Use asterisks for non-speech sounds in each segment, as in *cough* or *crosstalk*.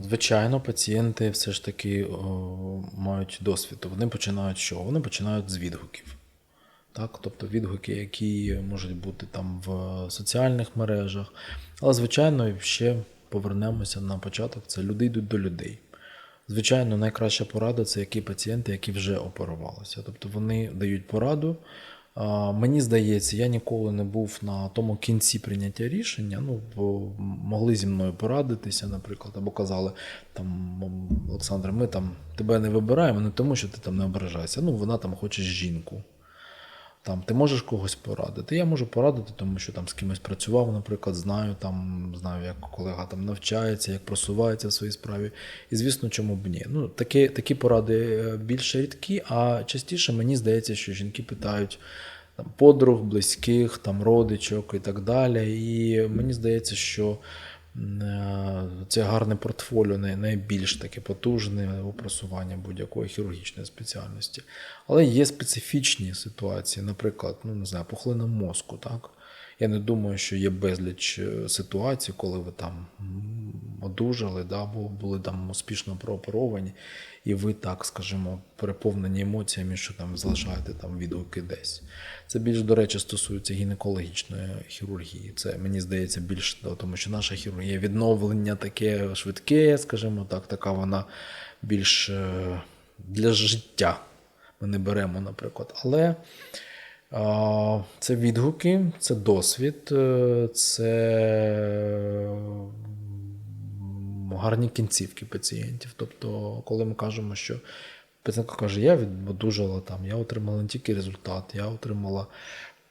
Звичайно, пацієнти все ж таки о, мають досвід. Вони починають що? Вони починають з відгуків. Так? Тобто відгуки, які можуть бути там в соціальних мережах. Але, звичайно, ще повернемося на початок. Це люди йдуть до людей. Звичайно, найкраща порада це які пацієнти, які вже оперувалися. Тобто вони дають пораду. Мені здається, я ніколи не був на тому кінці прийняття рішення. Ну, могли зі мною порадитися, наприклад, або казали там Олександр, ми там тебе не вибираємо не тому, що ти там не ображаєшся. Ну, вона там хоче жінку. Там ти можеш когось порадити. Я можу порадити, тому що там з кимось працював, наприклад, знаю, там знаю, як колега там навчається, як просувається в своїй справі. І звісно, чому б ні. Ну, такі, такі поради е, більш рідкі, а частіше мені здається, що жінки питають там, подруг, близьких, там, родичок і так далі. І мені здається, що це гарне портфоліо най- найбільш таке потужне у будь-якої хірургічної спеціальності. Але є специфічні ситуації, наприклад, ну не знаю, пухлина мозку, так? Я не думаю, що є безліч е, ситуацій, коли ви там одужали, да, або були там успішно прооперовані, і ви так, скажімо, переповнені емоціями, що там залишаєте там відгуки десь. Це більш, до речі, стосується гінекологічної хірургії. Це мені здається більш тому, що наша хірургія відновлення таке швидке, скажімо так, така вона більш е, для життя. Ми не беремо, наприклад. Але це відгуки, це досвід, е, це гарні кінцівки пацієнтів. Тобто, коли ми кажемо, що пацієнтка каже, я відодужала там, я отримала не тільки результат, я отримала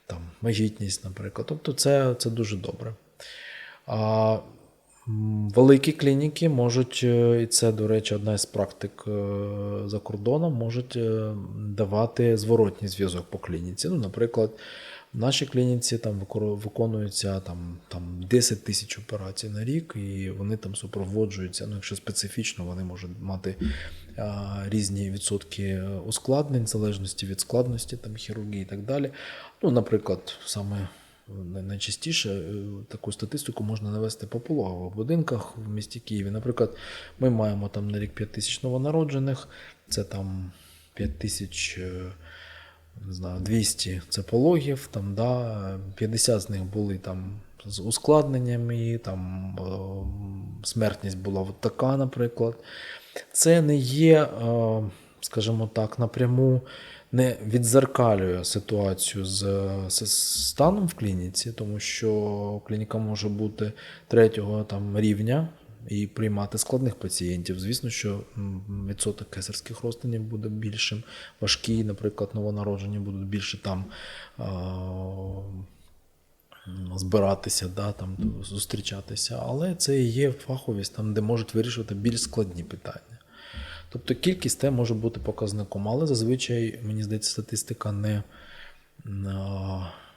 там вагітність, наприклад. Тобто, це, це дуже добре. Великі клініки можуть, е, і це, до речі, одна із практик е, за кордоном, можуть е, давати зворотній зв'язок по клініці. Ну, наприклад, в нашій клініці там виконується там, там 10 тисяч операцій на рік, і вони там супроводжуються. Ну, якщо специфічно, вони можуть мати а, різні відсотки ускладнень, в залежності від складності там, хірургії і так далі. Ну, наприклад, саме найчастіше е, таку статистику можна навести по пологових будинках в місті Києві. Наприклад, ми маємо там на рік 5 тисяч новонароджених, це там 5 тисяч. е, не знаю, 200 це пологів, там, да, 50 з них були там з ускладненнями, там е, смертність була от така, наприклад. Це не є, скажімо так, напряму не відзеркалює ситуацію з, з станом в клініці, тому що клініка може бути третього там, рівня і приймати складних пацієнтів. Звісно, що відсоток кесарських розтинів буде більшим, важкі, наприклад, новонароджені будуть більше там. а, Збиратися, да, там, зустрічатися, але це і є фаховість, там, де можуть вирішувати більш складні питання. Тобто кількість те може бути показником, але зазвичай, мені здається, статистика не,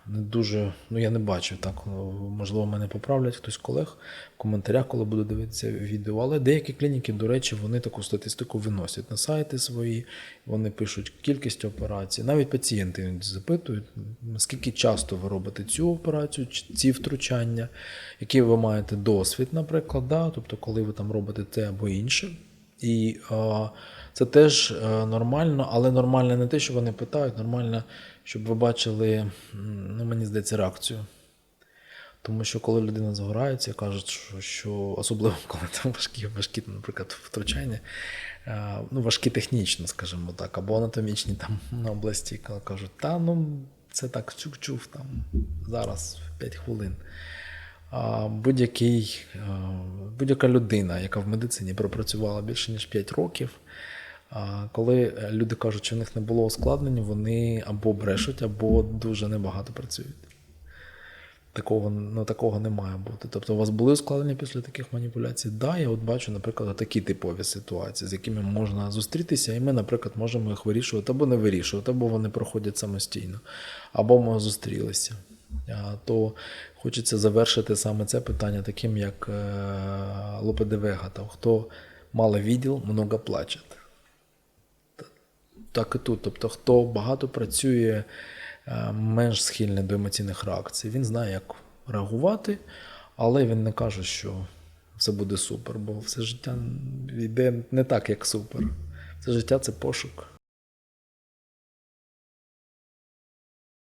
не дуже. Ну, я не бачив так. Можливо, мене поправлять хтось колег в коментарях, коли буду дивитися відео. Але деякі клініки, до речі, вони таку статистику виносять на сайти свої, вони пишуть кількість операцій. Навіть пацієнти запитують, наскільки часто ви робите цю операцію, ці втручання, який ви маєте досвід, наприклад, да? тобто, коли ви там робите те або інше. І е, це теж е, нормально, але нормально не те, що вони питають, нормально, щоб ви бачили, ну, мені здається, реакцію. Тому що коли людина загорається, кажуть, що, що особливо *laughs* коли там важкі, важкі наприклад, втручання, е, ну, важкі технічно, скажімо так, або анатомічні там *laughs* на області, коли кажуть, та ну це так чув-чув там зараз 5 хвилин. Будь-яка людина, яка в медицині пропрацювала більше ніж 5 років, коли е, люди кажуть, що в них не було ускладнень, вони або брешуть, або дуже небагато працюють. Такого, ну, такого не має бути. Тобто, у вас були ускладнення після таких маніпуляцій? Так, да, я от бачу, наприклад, такі типові ситуації, з якими можна зустрітися, і ми, наприклад, можемо їх вирішувати або не вирішувати, або вони проходять самостійно, або ми зустрілися. То хочеться завершити саме це питання таким, як е, Лопе де Вега. Там, Хто мало відділ, много плачет. Так і тут. Тобто, хто багато працює, е, менш схильний до емоційних реакцій, він знає, як реагувати, але він не каже, що все буде супер, бо все життя йде не так, як супер. Все життя це пошук.